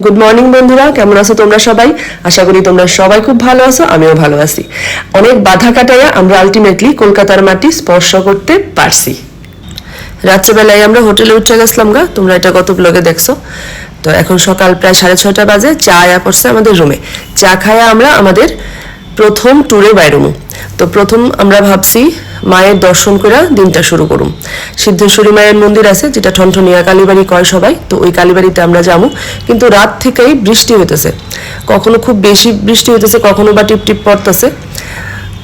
Good morning বন্ধুরা। কেমন আছো তোমরা সবাই? আশা করি তোমরা সবাই খুব ভালো আছো, আমিও ভালো আছি। অনেক বাধা কাটাইয়া আমরা আলটিমেটলি কলকাতার মাটি স্পর্শ করতে পারছি। রাত্রেবেলায় আমরা হোটেলে উঠে গেছিলাম গা, তোমরা এটা কত ব্লগে দেখছ। তো এখন সকাল প্রায় সাড়ে ছয়টা বাজে, চা আয়া পড়ছে আমাদের রুমে চা খায়া আমরা আমাদের প্রথম ট্যুরে বাইরমু। তো প্রথম আমরা ভাবছি মায়ের দর্শন করে দিনটা শুরু করুম। সিদ্ধেশ্বরী মায়ের মন্দির আছে, যেটা ঠনঠনিয়া কালীবাড়ি কয় সবাই, তো ওই কালীবাড়িতে আমরা যাব কিন্তু রাত থেকেই বৃষ্টি হইতেছে। কখনো খুব বেশি বৃষ্টি হইতেছে, কখনো বা টিপ টিপ পড়তেছে।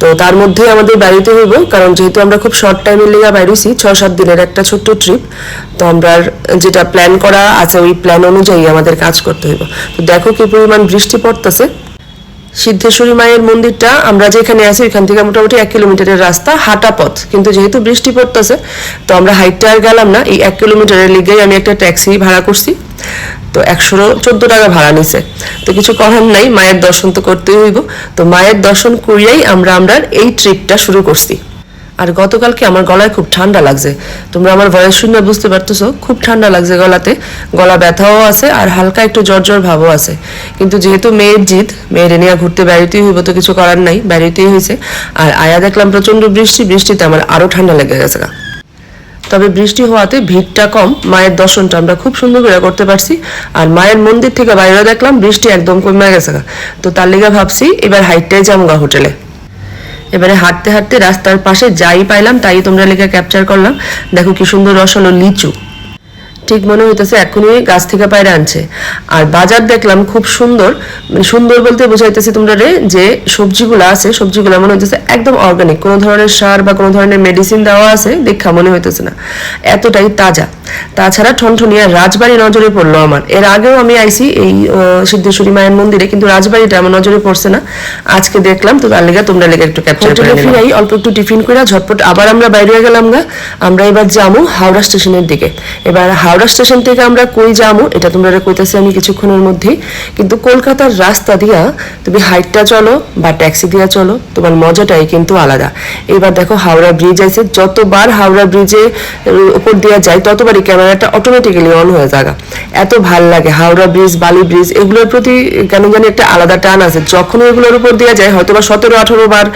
তো তার মধ্যে আমাদের বাড়িতে হইব, কারণ যেহেতু আমরা খুব শর্ট টাইমের লেগে বাইরেছি ছয় সাত দিনের একটা ছোট্ট ট্রিপ তো আমরা যেটা প্ল্যান করা আছে, ওই প্ল্যান অনুযায়ী আমাদের কাজ করতে হইব। তো দেখো কি পরিমাণ বৃষ্টি পড়তেছে। সিদ্ধেশ্বরী মায়ের মন্দিরটা, আমরা যেখানে আছি ওইখান থেকে মোটামুটি এক কিলোমিটারের রাস্তা হাঁটা পথ কিন্তু যেহেতু বৃষ্টি পড়তেছে, তো আমরা হাইটটা আর গেলাম না। এই এক কিলোমিটারের লিগেই আমি একটা ট্যাক্সি ভাড়া করছি। তো একশো চোদ্দ টাকা ভাড়া নিছে। তো কিছু করার নাই, মায়ের দর্শন তো করতেই হইব। তো মায়ের দর্শন করিয়াই আমরা আমরা এই ট্রিপটা শুরু করছি। আর গতকালকে আমার গলায় খুব ঠান্ডা লাগছে। তোমরা আমার ভয়েস শুনে বুঝতে পারতেছো, খুব ঠান্ডা লাগছে গলাতে। গলা ব্যথাও আছে আর হালকা একটু জ্বর জ্বর ভাবও আছে। কিন্তু যেহেতু মেয়ের জিদ, মেয়ের নিয়ে ঘুরতে বেড়াইতেই হইব তো কিছু করার নাই বেরোতেই হয়েছে আর আয়া দেখলাম প্রচণ্ড বৃষ্টি, বৃষ্টিতে আমার আরও ঠান্ডা লেগে গেছে গা। তবে বৃষ্টি হওয়াতে ভিড়টা কম, মায়ের দর্শনটা আমরা খুব সুন্দর করে করতে পারছি। আর মায়ের মন্দির থেকে বাইরে দেখলাম বৃষ্টি একদম কমে গেছে। তো তার লিগে ভাবছি এবার হাইটটাই যাব গা হোটেলে। এবারে হাঁটতে হাঁটতে রাস্তার পাশে যাই পাইলাম, তাই তোমরা লেখা ক্যাপচার করলাম। দেখো কি সুন্দর রস হলো লিচু। ঠিক মনে হইতেছে এখনই গাছ থেকে পায়রা আনছে। আর বাজার দেখলাম খুব সুন্দর মানে সুন্দর বলতে বোঝাইতেছি তোমরা রে যে সবজিগুলো আছে সবজিগুলো মনে হইতেছে একদম অর্গানিক কোনো ধরনের সার বা কোনো ধরনের মেডিসিন দেওয়া আছে দেখা মনে হইতেছে না। এতটাই তাজা। তাছাড়া ঠনঠনিয়া রাজবাড়ি নজরে পড়ল আমার। এর আগেও আমি আইছি এই সিদ্ধেশ্বরী মায়ের মন্দিরে কিন্তু রাজবাড়িটা আমার নজরে পড়ছে না। আজকে দেখলাম তো তার লেগে তোমরা লেগে একটু ক্যাপচার করে ফিরাই অল্প একটু টিফিন করে ঝটপট আবার আমরা বাইরে গেলাম গা। আমরা এবার যাব হাওড়া স্টেশনের দিকে। এবার হাওড়া স্টেশন থেকে আমরা কই যাব, এটা তোমরা কইতেছি আমি কিছুক্ষণের মধ্যেই। কিন্তু কলকাতার রাস্তা দিয়া তুমি হাইটটা চলো বা ট্যাক্সি দিয়া চলো, তোমার মজাটাই কিন্তু আলাদা। এবার দেখো হাওড়া ব্রিজ আছে, যতবার হাওড়া ব্রিজে উপর দিয়া যায় ততবারই ক্যামেরাটা অটোমেটিক্যালি অন হয়ে যাগা। এত ভালো লাগে, হাওড়া ব্রিজ বালি ব্রিজ এগুলোর প্রতি কেন জানি একটা আলাদা টান আছে। যখন এগুলোর উপর দেওয়া যায় হয়তো বা সতেরো, আঠারো বার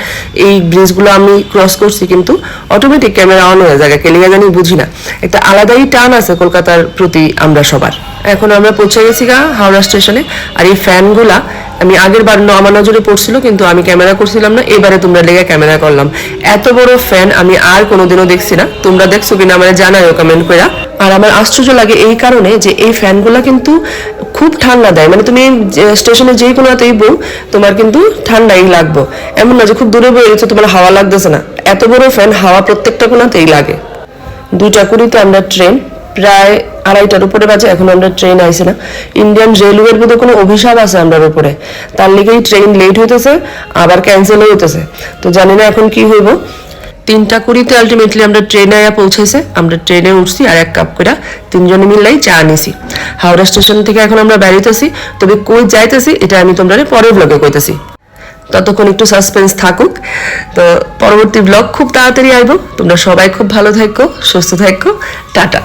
এই ব্রিজগুলো আমি ক্রস করছি, কিন্তু অটোমেটিক ক্যামেরা অন হয়ে যায় কেলিয়া জানি বুঝি না। একটা আলাদাই টান আছে কলকাতার প্রতি আমরা সবার। এখন আমরা পৌঁছে গেছি গা হাওড়া স্টেশনে। আর এই ফ্যানগুলা, আমি আগের বার আমার নজরে পড়ছিল, কিন্তু আমি ক্যামেরা করছিলাম না, এবারে তোমরা লেগে ক্যামেরা করলাম। এত বড় ফ্যান আমি আর কোনোদিনও দেখছি না। তোমরা দেখছ কিনা আমার জানাইও কমেন্ট করে আর আমার আশ্চর্য লাগে এই কারণে যে এই ফ্যানগুলা কিন্তু খুব ঠান্ডা দেয়। মানে তুমি স্টেশনে যেই কোনোতেই বউ, তোমার কিন্তু ঠান্ডাই লাগবে। এমন না যে খুব দূরে বয়ে গেছে, তোমার হাওয়া লাগতেছে না। এত বড় ফ্যান হাওয়া প্রত্যেকটা কোনাতেই লাগে। দুইটা কুড়িতে আমরা ট্রেন প্রায় আড়াইটার উপরে বাজে, এখন আমরা ট্রেন আইছি না। ইন্ডিয়ান রেলওয়ের মধ্যে কোনো অভিশাপ আছে আমরার উপরে। তার লিগেই ট্রেন লেট হইতেছে, আবার ক্যান্সেল হইতেছে। তো জানি না এখন কি হইব। তিনটা কুড়িতে আলটিমেটলি আমরা ট্রেনে আয়া পৌঁছেছে আমরা ট্রেনে উঠছি আর এক কাপ করে তিনজনে মিললাই চা নিছি। হাওড়া স্টেশন থেকে এখন আমরা বেরিতেছি তবে কই যাইতেছি, এটা আমি তোমরা পরের ব্লগে কইতেছি। ততক্ষণ একটু সাসপেন্স থাকুক। তো পরবর্তী ব্লগ খুব তাড়াতাড়ি আইব। তোমরা সবাই খুব ভালো থাকো সুস্থ থাকো টাটা।